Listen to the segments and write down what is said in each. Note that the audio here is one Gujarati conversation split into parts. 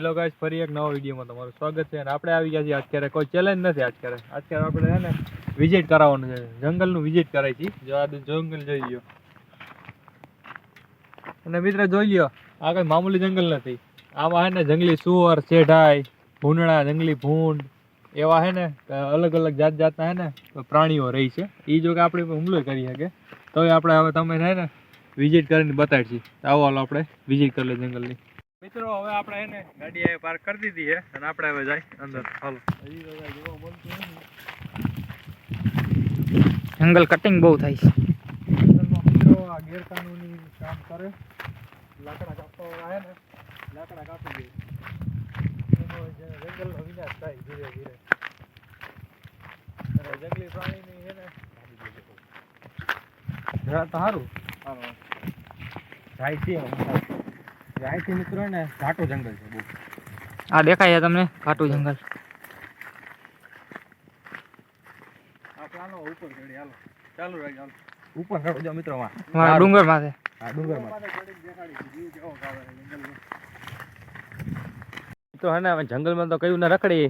હેલો ગાઈસ ફરી એક નવા વિડીયોમાં તમારું સ્વાગત છે અને આપણે આવી ગયા છીએ અત્યારે. કોઈ ચેલેન્જ નથી અત્યારે. અત્યારે આપણે છે ને વિઝિટ કરાવવાનું છે. જંગલનું વિઝિટ કરાવી છીએ જો આ જંગલ જોઈ લ્યો. અને મિત્ર જોઈ લ્યો, આ કઈ મામૂલી જંગલ નથી. આમાં છે ને જંગલી સુવર, શેઢાઈ, ભૂંડણા, જંગલી ભૂંડ, એવા છે ને અલગ અલગ જાત જાતના છે ને પ્રાણીઓ રહી છે. એ જો કે આપણે હુમલો કરી શકે. તો આપણે હવે તમે છે ને વિઝિટ કરીને બતાડીએ આવો હાલો આપણે વિઝિટ કરી લે જંગલની. મિત્રો હવે આપણે એને ગાડી અહીં પાર્ક કરી દીધી છે અને આપણે હવે જાય અંદર. હાલો. જંગલ કટિંગ બહુ થાય છે. મિત્રો આ ગેરકાનૂની કામ કરે. લાકડા કાપવા આવે ને લાકડા કાપી દે. એનો જંગલનો વિનાશ થાય ધીરે ધીરે. જંગલી પ્રાણીની છે ને સારું જાય છે જાય મિત્રો ને ઘાટું જંગલ છે બહુ. આ દેખાય છે તમને? ઘાટું જંગલ. ઉપર ચડી હાલો. ચાલુ રાખી હાલો. ઉપર ચડો જો મિત્રો માં ડુંગર માથે. હા ડુંગરમાં તો હે ને જંગલમાં તો કયું ના રખડી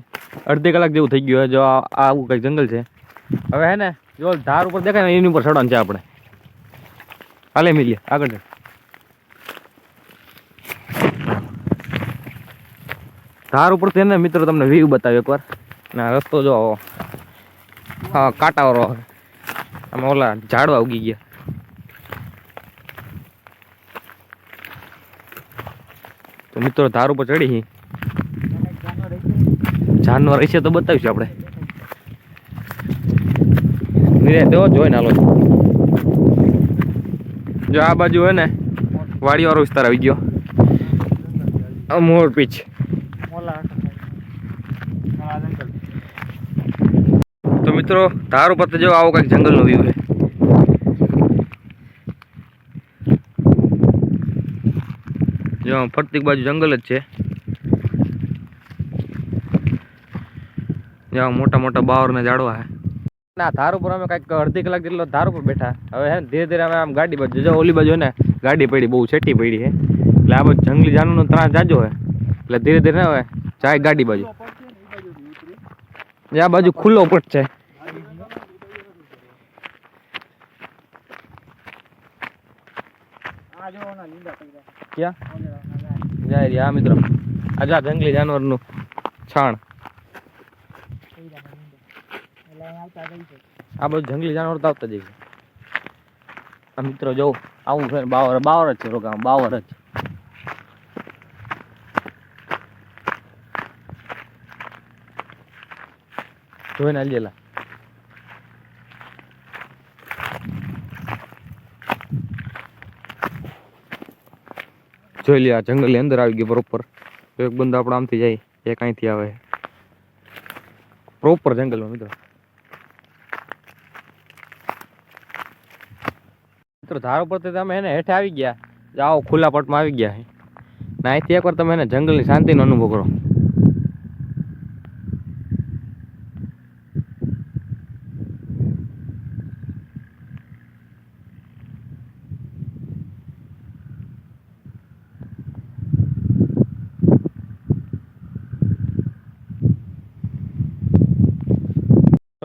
અડધી કલાક જેવું થઈ ગયું છે જો આ આ આવું કંઈક જંગલ છે. હવે હે ને જો ધાર ઉપર દેખાય ને એની ઉપર ચડવાનું છે આપણે. હાલે મિલીએ આગળ ધાર ઉપર છે ને મિત્રો તમને વ્યૂ બતાવ્યો એકવાર. ના રસ્તો જો. હા, કાંટાવાળો આમાં ઓલા ઝાડવા ઉગી ગયા. તો મિત્રો ધાર ઉપર ચડી જાનવર હશે તો બતાવીશું આપણે. નિરે તેવો જોઈને હાલો જો આ બાજુ હોય ને, વાડીવાળો વિસ્તાર આવી ગયો. મોર પીચ તો મિત્રો ધાર ઉપર જો આવો કંઈક જંગલનો વ્યૂ છે. જો ફરતી બાજુ જંગલ જ છે. જો, આમ મોટા મોટા બાવરના ઝાડવા છે. ના, ધાર ઉપર અમે કાંઈક અડધી કલાક જેટલો ધાર ઉપર બેઠા. હવે હે ધીરે ધીરે અમે આમ ગાડી બાજુ, જો, ઓલી બાજુ ને, ગાડી પડી, બહુ છેટી પડી છે એટલે આ બાજુ જંગલી જાનવરનો ત્રાસ જાજો હોય એટલે ધીરે ધીરે હવે જાય ગાડી બાજુ. આ બાજુ ખુલ્લો પટ છે. ક્યાં? જાય હા, મિત્રો. આ જો જંગલી જાનવરનું છાણ. આ બધું જંગલી જાનવર તો આવતા જઈ આ મિત્રો જો, આવું છે બાવર બાવર જ છે રોકા બાવર જ. જોઈને આલ્યેલા જોઈ લે, આ જંગલની અંદર આવી ગયો પ્રોપર એક બંદો આપણે આમથી જાય એ કાંઈથી આવે. પ્રોપર જંગલમાં મિત્રો. મિત્રો, ધારો પરથી તમે એને હેઠે આવી ગયા. જાઓ, ખુલ્લા પટમાં આવી ગયા. ના અહીંથી એકવાર તમે એને જંગલની શાંતિનો અનુભવ કરો.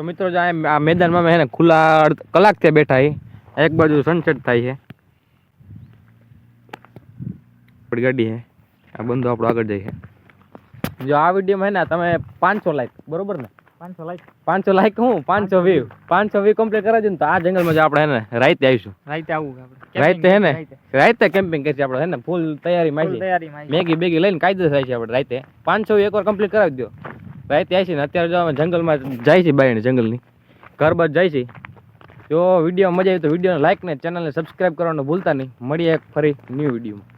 તો મિત્રો જો આ મેદાનમાં ને ખુલ્લા કલાક ત્યાં બેઠા એ એક બાજુ સનસેટ થાય છે. ગાડી છે. આ બંધો આપણો આગળ જાય છે. જો આ વિડીયોમાં હે ને તમે પાંચસો લાઈક બરોબર ને? પાંચસો લાઈક પાંચસો લાઈક હું પાંચસો વ્યૂ પાંચસો વ્યૂ કમ્પ્લીટ કરાવજો ને તો આ જંગલમાં જ આપણે હે ને રાતે આવીશું. રાઈતે આવું રાતે હે ને? રાતે. કેમ્પિંગ કરીશું આપણે હે ને? ફૂલ તૈયારી માં તૈયારી માં મેગી બેગી લઈને કાયદો થાય છે આપણે રાતે. પાંચસો એકવાર કમ્પ્લીટ કરાવી દો રાતે ત્યાં છે ને, અત્યારે જો અમે જંગલમાં જાય છે બાયણે જંગલની. ઘર બાર જાય છે. જો વીડિયો મજા આવી તો વિડીયોને લાઈક ને ચેનલને સબસ્ક્રાઈબ કરવાનું ભૂલતા નહીં. મળીએ એક ફરી ન્યૂ વિડીયોમાં